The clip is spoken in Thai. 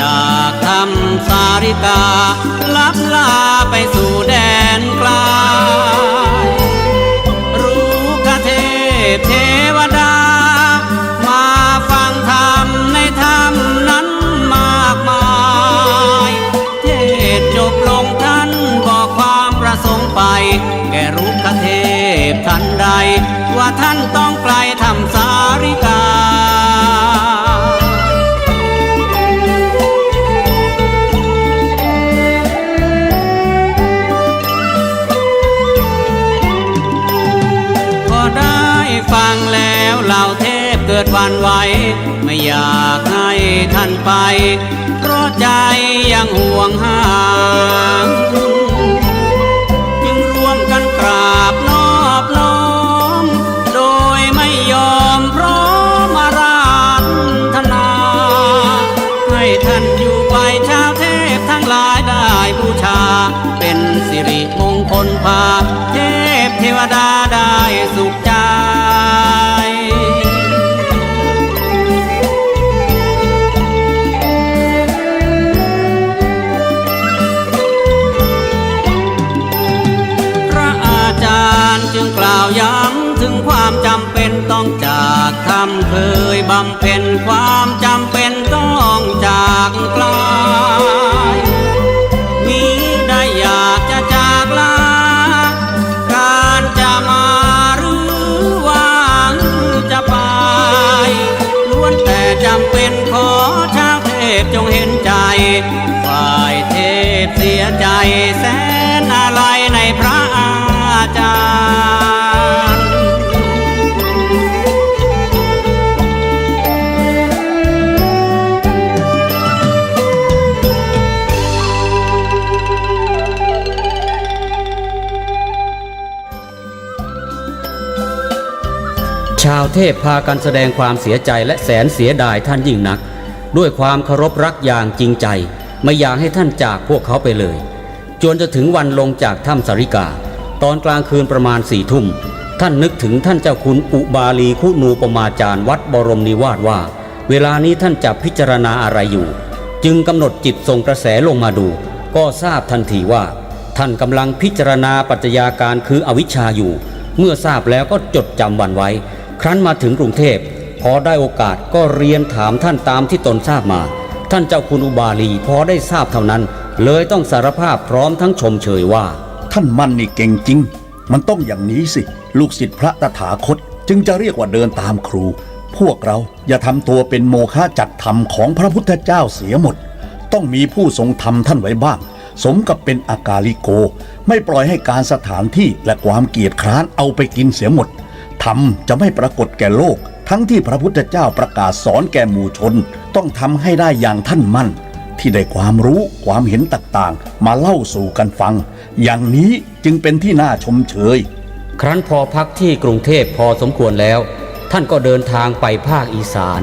การิกา ลับลาไปสู่แดนไกลรู้กเทพเทวดา มาฟังธรรมในธรรมนั้นมากมาย เทศจบลงท่านบอกความประสงค์ไป แกรู้กเทพท่านใดว่าท่านต้อง ดวันไหวไม่อยากให้ท่านไป เพราะใจยังห่วงห่างจึงร่วมกันกราบนอบน้อม โดยไม่ยอมพร้อมาราธนา ให้ท่านอยู่ไปชาวเทพทั้งหลายได้บูชา เป็นสิริมงคลพาเทพเทวดาาจารย์จึงกล่าวย้ำถึงความจำเป็นต้องจากทำเคยบำเพ็ญความจำเป็นต้องจากไกลมีได้อยากจะจากลา การจะมาหรือวางจะไป ล้วนแต่จำเป็นขอชาวเทพจงเห็นใจ ฝ่ายเทพเสียใจแสนอะไรในพระ ชาวเทพพากันแสดงความเสียใจและแสนเสียดายท่านยิ่งนัก ด้วยความเคารพรักอย่างจริงใจ ไม่อยากให้ท่านจากพวกเขาไปเลย จนจะถึงวันลงจากถ้ำสาริกา ตอนกลางคืนประมาณสี่ทุ่ม ท่านนึกถึงท่านเจ้าคุณอุบาลีคุนูปมาจารย์วัดบรมนิวาสว่า เวลานี้ท่านจะพิจารณาอะไรอยู่ จึงกำหนดจิตส่งกระแสลงมาดู ก็ทราบทันทีว่า ท่านกำลังพิจารณาปัจจัยาการคืออวิชชาอยู่ เมื่อทราบแล้วก็จดจำวันไว้ ครั้นมาถึงกรุงเทพพอได้โอกาสก็เรียนถามท่านตามที่ตนทราบมา ท่านเจ้าคุณอุบาลีพอได้ทราบเท่านั้น เลยต้องสารภาพพร้อมทั้งชมเชยว่า ท่านมันนี่เก่งจริง มันต้องอย่างนี้สิ ลูกศิษย์พระตถาคต จึงจะเรียกว่าเดินตามครู พวกเราอย่าทำตัวเป็นโมฆะจัดธรรมของพระพุทธเจ้าเสียหมด ต้องมีผู้ทรงธรรมท่านไว้บ้างสมกับเป็นอากาลิโก ไม่ปล่อยให้การสถานที่และความเกียจคร้านเอาไปกินเสียหมด ธรรมจะไม่ปรากฏแก่โลก ทั้งที่พระพุทธเจ้าประกาศสอนแก่หมู่ชน ต้องทำให้ได้อย่างท่านมั่น ที่ได้ความรู้ความเห็นต่างๆ มาเล่าสู่กันฟัง อย่างนี้จึงเป็นที่น่าชมเชย ครั้นพอพักที่กรุงเทพพอสมควรแล้ว ท่านก็เดินทางไปภาคอีสาน